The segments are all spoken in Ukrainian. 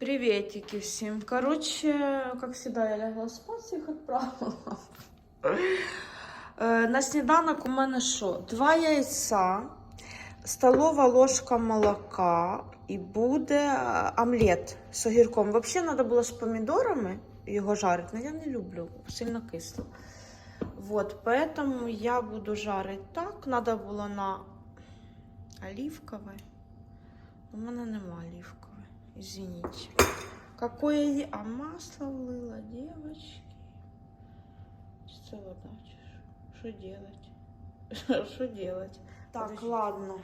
Приветики всем. Короче, как всегда, я лягла спать, всіх отправила. Е, На сніданок у мене що? Два яйця, столова ложка молока і буде е, омлет з огірком. Взагалі, треба було з помідорами його жарити, але я не люблю, сильно кисло. Вот, поэтому я буду жарити так. Надо було на оливковой. У мене нема оливковой. Извините. Какое. А масло влила, девочки. Что? Что делать? Что делать? Так, ладно.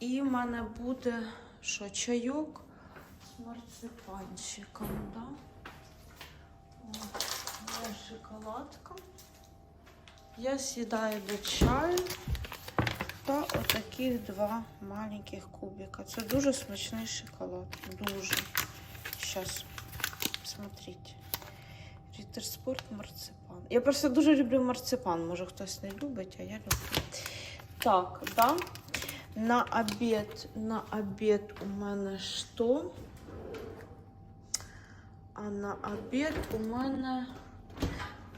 І в мене буде що, чайок з марципанчиком, да? От, моя шоколадка. Я сідаю до чаю та отаких два маленьких кубика. Це дуже смачний шоколад. Дуже. Сейчас, смотрите. Рітер Спорт марципан. Я просто дуже люблю марципан. Може хтось не любить, а я люблю. Так, да. На обід, на обід у мене що? А на обід у мене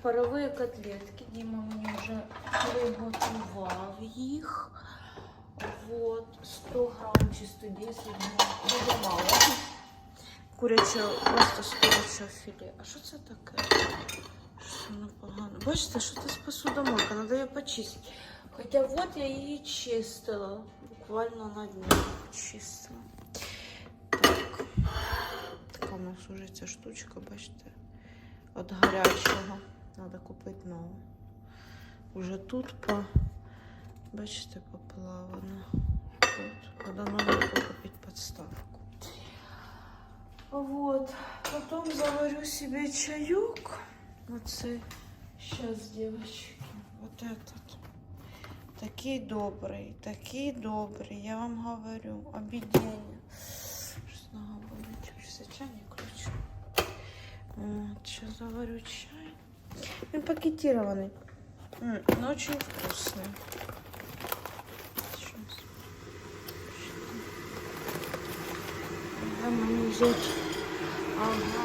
парові котлетки. Діма мені вже приготував їх. Вот, 100 грам чи 110 грам. Дуже мало. Куряче, просто курячого філе. А що це таке? Що воно? Бачите, що це з посудомойка? Треба її почистити. Хоча от я її чистила. Буквально на дні чистила. Так. Така у нас уже ця штучка, бачите, від гарячого. Треба купити нову. Уже тут по, бачите, поплавано. Тут. Треба нову купити подставку. Вот. Потом заварю себе чаек. Вот це. Сейчас, девочки. Вот этот. Такий добрий, такий добрий, я вам говорю, обідення. Щось нога болить, щось чайник включу. Вот, сейчас заварю чай. Он пакетированный, М, но очень вкусный. Я могу взять. Ага,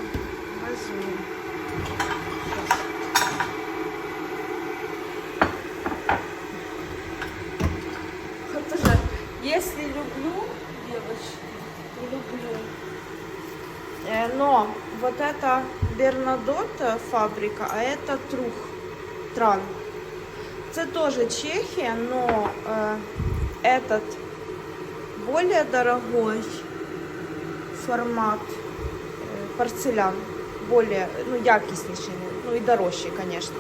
же, если люблю, девочки, люблю. Э, но вот это Бернадот фабрика, а это Трух, Тран. Это тоже Чехия, но э, этот более дорогой формат э, порцелян, более, ну, якісніший, ну і дорожчий, конечно.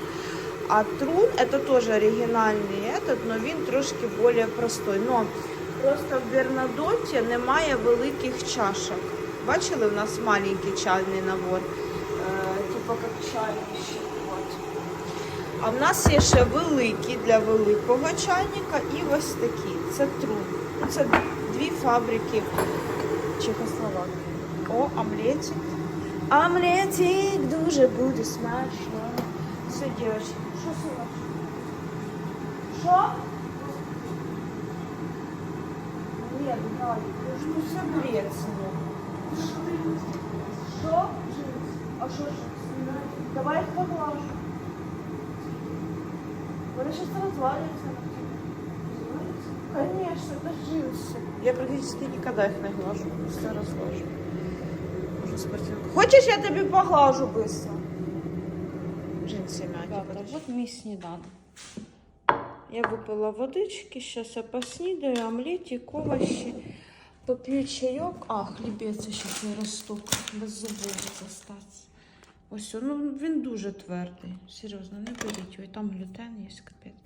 А трун это тоже оригінальний этот, но він трошки більш простой. Но просто в Бернадоті немає великих чашок. Бачили, у нас маленький чайний набор, е, типу як чайнички. От. А в нас є ще великі для великого чайника і ось такі. Це трун. Це дві фабрики Чехословакії. О, омлетик. Омлетик дуже буде смачно. Все, девочки. Що сила? Що? Бред, Галя, ну це бред снова? Що? А що ж? Давай поглажу. Вони щось розвалюються. Конечно, это джинсы. Я практически никогда их не глажу, все разглажу. Уже спортивка. Хочешь, я тебе поглажу быстро? Джинсы мягкие. Так, от мій сніданок. Я випила водички, зараз я поснідаю, омлетик, овощи. Поп'ю чайок. А, хлібець ще цей росток. Без зубов зостаться. Ось, ну він дуже твердий. Серйозно, не беріть його. І там глютен є капець.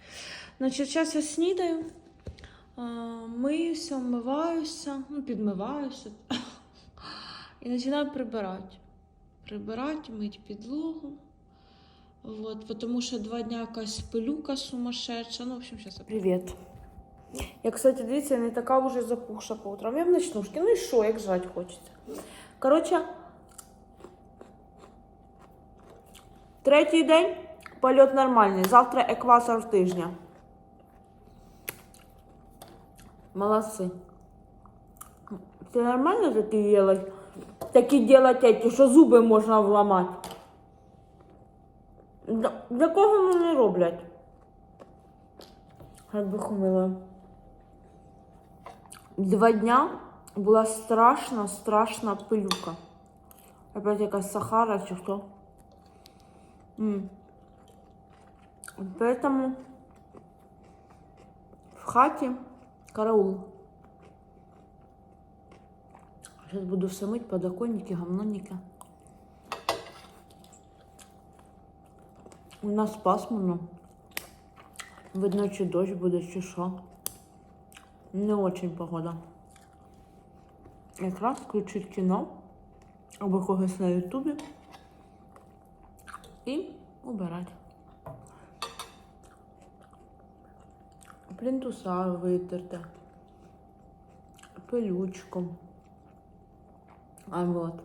Значить, зараз я снідаю. Миюся, вмиваюся, ну, підмиваюся. І починаю прибирати. Прибирати, мить підлогу. Вот, потому что два дня якась пилюка сумасшедша. Ну, в общем, сейчас. Привет. Я, кстати, дивіться, не така вже запухша по утрам. Я в ночнушки. Ну і що, як жать хочеться. Коротше, третій день польот нормальний. Завтра екватор тижня. Молодці. Ти нормально такий їла? такі делать эти, що зуби можна вламати. Для, кого вони роблять? Як би хумила. Два дня була страшна, страшна пилюка. Опять якась Сахара чи. М. Поэтому в хаті караул. Сейчас буду все мыть, подоконники, гамнонники. У нас пасмурно. Видно, чи дощ буде, чи що. Не очень погода. Якраз включить кіно або когось на ютубі і убирати. Плінтуса витерти. Пилючку. А вот.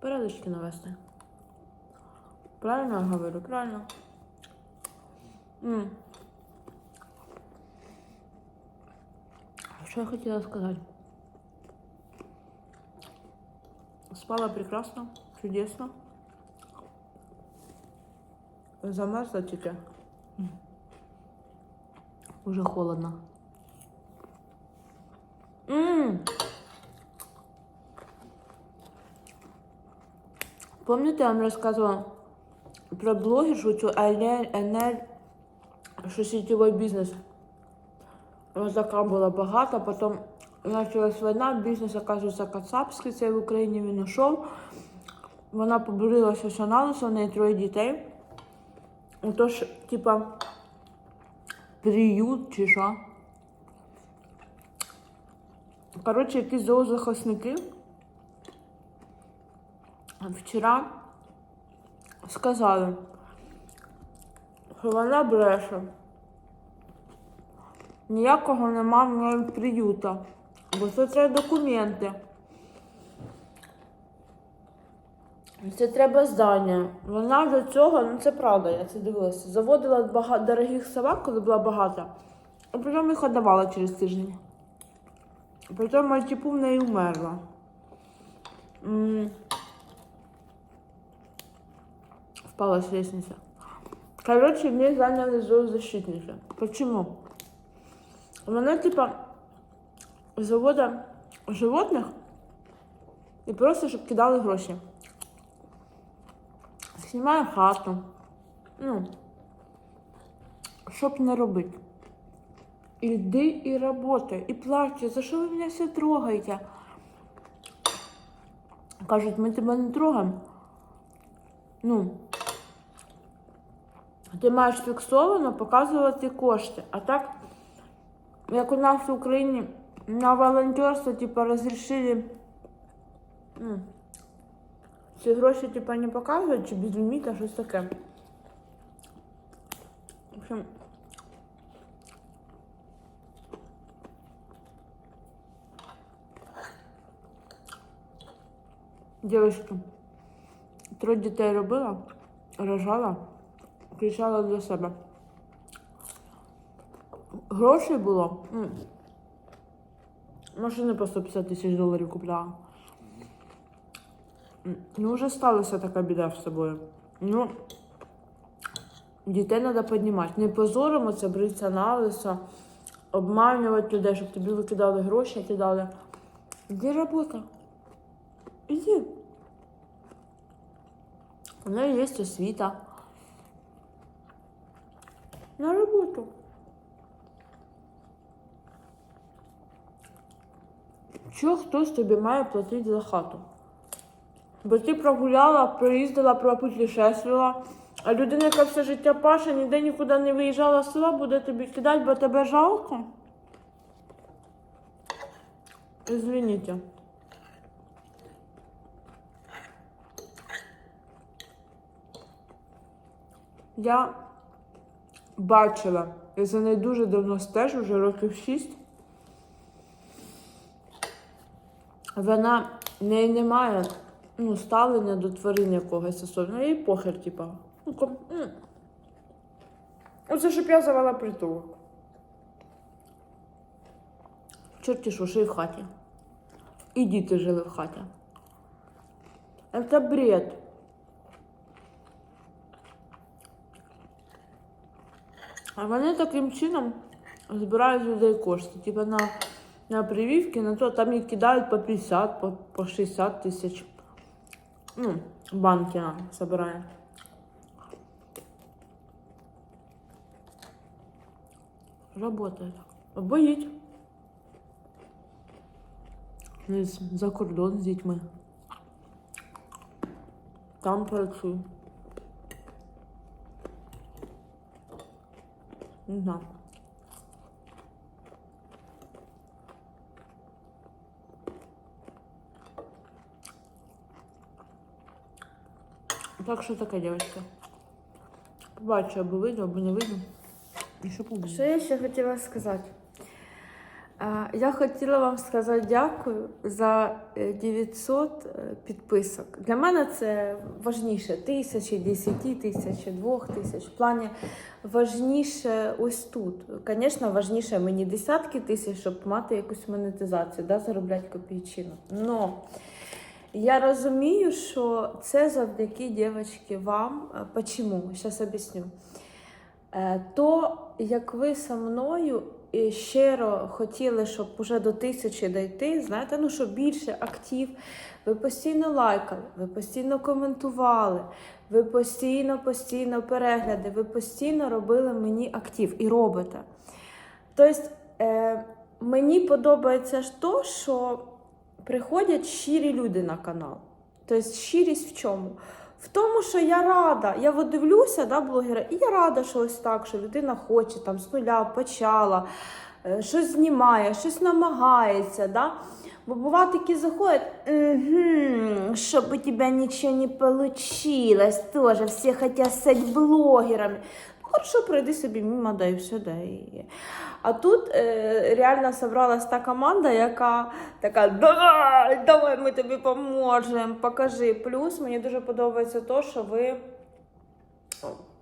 Порядочки навести. Правильно я говорю? Правильно. М. Что я хотела сказать? Спала прекрасно, чудесно. Замерзла тільки. Уже холодно. М. Помните, я вам рассказывала про блогершу Енель, що сетевой бізнес. Ось така була багата, потім почалась війна, бізнес, оказується, кацапський, цей в Україні він ушов. Вона побурилася все на в неї троє дітей. Отож, типа, приют чи що. Коротше, якісь зоозахисники вчора сказали, що вона бреше. Ніякого нема в неї приюта. Бо це треба документи. Це треба здання. Вона до цього, ну це правда, я це дивилася. Заводила багато дорогих собак, коли була багата, а потім їх віддавала через тиждень. Потім мальтіпу в неї вмерла. Впала с лестницы. Короче, мне заняли зоозащитники. Почему? Вона, типа, завода животних і просто, щоб кидали гроші. Знімає хату. Ну, щоб не робити. Іди і работай, і плачте, за що ви мене все трогаєте? Кажуть, ми тебе не трогаємо. Ну, ти маєш фіксовано показувати кошти. А так, як у нас в Україні на волонтерство, типа, розрішили ну, ці гроші, типа, не показують, чи без ліміта, щось таке. В общем, Дівчатки, троє дітей робила, рожала, кричала для себе. Грошей було. м, Машини по 150 тисяч доларів купляла. Ну, вже сталася така біда з собою. Ну, дітей треба піднімати. Не позоримо це бриться на лисо, обманювати людей, щоб тобі викидали гроші, кидали. Де робота? Іди. У неї є освіта. На роботу. Чого хтось тобі має платити за хату? Бо ти прогуляла, проїздила, пропутешествувала, а людина, яка все життя паша, ніде нікуди не виїжджала з села, буде тобі кидати, бо тебе жалко. Извините. Я бачила, я за нею дуже давно стежу, вже років шість. Вона в неї немає ну, ставлення до тварин якогось особливого. Їй похер, типа. Ну, ком... м. Оце щоб я завела притулок. Чорті що, ще й в хаті. І діти жили в хаті. Це бред. А вони таким чином збирають людей кошти. Типа на, на прививки, на то там їх кидають по 50, по, по 60 тисяч. Ну, банки нам собирають. Работает. Боїть. За кордон з дітьми. Там працюю. Не знаю. Так що таке, дівчатка. Побачу, або вийду, або не вийду. І що побуду. Що я ще хотіла сказати? Я хотіла вам сказати дякую за е, 900 е, підписок. Для мене це важніше тисячі, десяти тисяч, двох тисяч. В плані важніше ось тут. Звісно, важніше мені десятки тисяч, щоб мати якусь монетизацію, да, заробляти копійчину. Но я розумію, що це завдяки дівчатки вам. Е, Почему? Зараз об'ясню. Е, То, як ви со мною щиро хотіли, щоб уже до тисячі дійти, знаєте, ну щоб більше актив, ви постійно лайкали, ви постійно коментували, ви постійно, постійно перегляди, ви постійно робили мені актив і робите. Тобто, е, мені подобається ж то, що приходять щирі люди на канал. Тобто, щирість в чому? В тому, що я рада, я от дивлюся, да, блогера, і я рада, що ось так, що людина хоче там з нуля почала, е, щось знімає, щось намагається. Да? Бо буває такі заходять, угу, щоб у тебе нічого не вийшло, теж всі хочуть стати блогерами. Хорошо, пройди собі мимо, да і все, да і. А тут е, реально собралась та команда, яка така давай, давай, ми тобі поможемо, покажи. Плюс мені дуже подобається те, що ви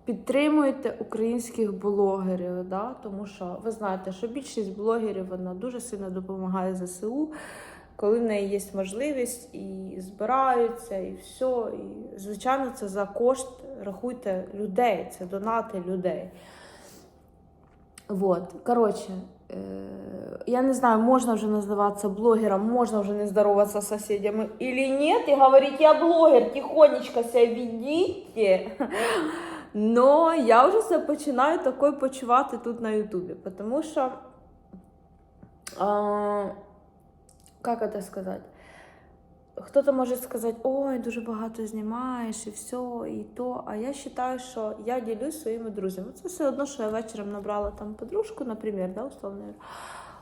підтримуєте українських блогерів, да? тому що ви знаєте, що більшість блогерів вона дуже сильно допомагає ЗСУ, коли в неї є можливість і збираються, і все. І, звичайно, це за кошт рахуйте людей, це донати людей. Вот, короче, э, я не знаю, можно уже называться блогером, можно уже не здороваться с соседями или нет, и говорить, я блогер, тихонечко себя ведите. Но я вже себе починаю такою почувати тут на Ютубі, тому що, а, як це сказати? Хто-то може сказати, ой, дуже багато знімаєш і все, і то. А я вважаю, що я ділюсь своїми друзями. Це все одно, що я вечором набрала там подружку, наприклад, да, условно.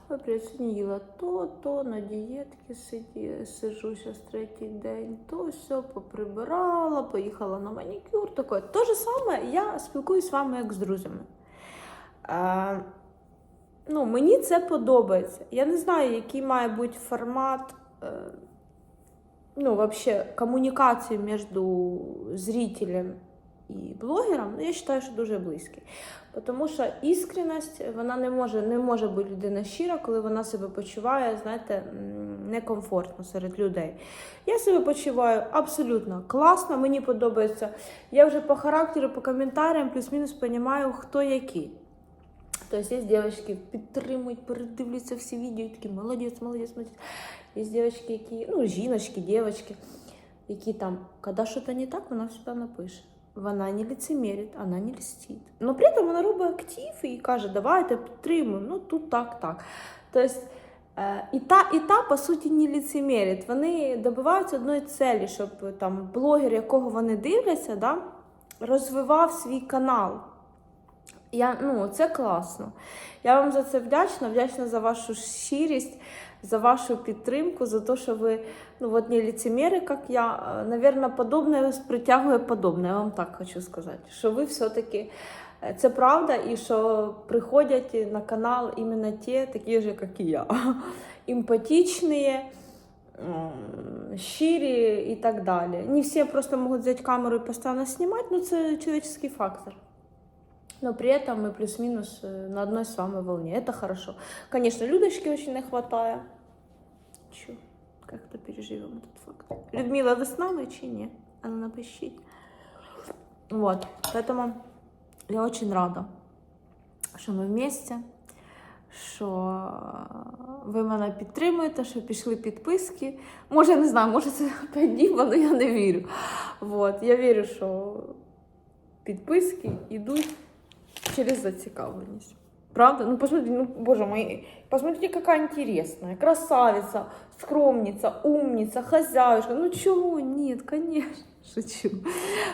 Ой, привіт, сьогодні їла то, то на дієтки сиді, сижу зараз третій день, то все поприбирала, поїхала на манікюр. Таке. Те ж саме я спілкуюсь з вами як з друзями. Ну, мені це подобається. Я не знаю, який має бути формат. Е, ну, вообще, коммуникацию между зрителем і блогером, ну, я вважаю, що дуже близький. Тому що іскренність, вона не може, не може бути людина щира, коли вона себе почуває, знаєте, некомфортно серед людей. Я себе почуваю абсолютно класно, мені подобається. Я вже по характеру, по коментарям плюс-мінус розумію, хто який. Тобто є дівчатки, підтримують, передивляться всі відео, і такі молодець, молодець, молодець. Є дівчатки, які, ну, жіночки, дівчатки, які там, коли щось не так, вона сюди напише. Вона не лицемерить, вона не льстить. Но при этом вона робить актив і каже, давайте підтримуємо, ну тут так, так. Тобто, і та, і та, по суті, не лицемерить. Вони добиваються одної цілі, щоб там блогер, якого вони дивляться, да, розвивав свій канал. Я, ну, це класно. Я вам за це вдячна, вдячна за вашу щирість, за вашу підтримку, за те, що ви ну, вот не лицемери, як я. Наверное, подобне притягує подобне, я вам так хочу сказати. Що ви все-таки е, це правда, і що приходять на канал іменно ті, такі ж, як і я. Емпатичні, щирі і так далі. Не всі просто можуть взяти камеру і постійно знімати, ну це чоловічний фактор. Но при этом мы плюс-минус э, на одной с вами волне. Это хорошо. Конечно, Людочки очень не хватает. Чё? как-то переживем этот факт. Людмила, вы с нами чи нет? А ну напишите. Вот, поэтому я очень рада, що ми вместе, що ви мене підтримуєте, що пішли підписки. Може, я не знаю, може це опять діва, але я не вірю. Вот, я вірю, що підписки йдуть через зацікавленість. Правда? Ну, посмотрите, ну, боже мой, посмотрите, какая интересная, красавица, скромница, умница, хозяюшка. Ну, чего? Нет, конечно, шучу.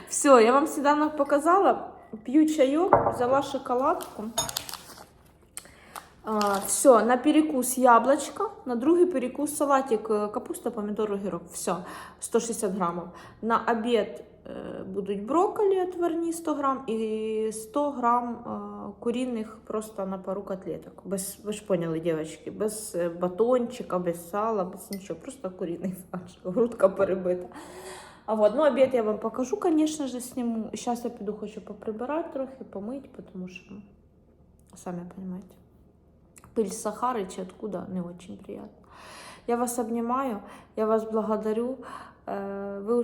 Все, я вам сніданок показала. П'ю чайок, взяла шоколадку. Все, на перекус яблочко, на другий перекус салатик, е, капуста, помідор, огірок. Все, 160 грамів. На обід е, будуть брокколі отварні 100 грам і 100 грам е, куриних просто на пару котлеток. Без, ви ж поняли, дівчатки, без батончика, без сала, без нічого, просто куриний фарш, грудка перебита. А вот, ну, обед я вам покажу, конечно же, сниму. Сейчас я піду хочу поприбирати трохи, помить, потому что, ну, сами понимаете, пыль с Сахары, чи откуда, не очень приятно. Я вас обнимаю, я вас благодарю. Э, Вы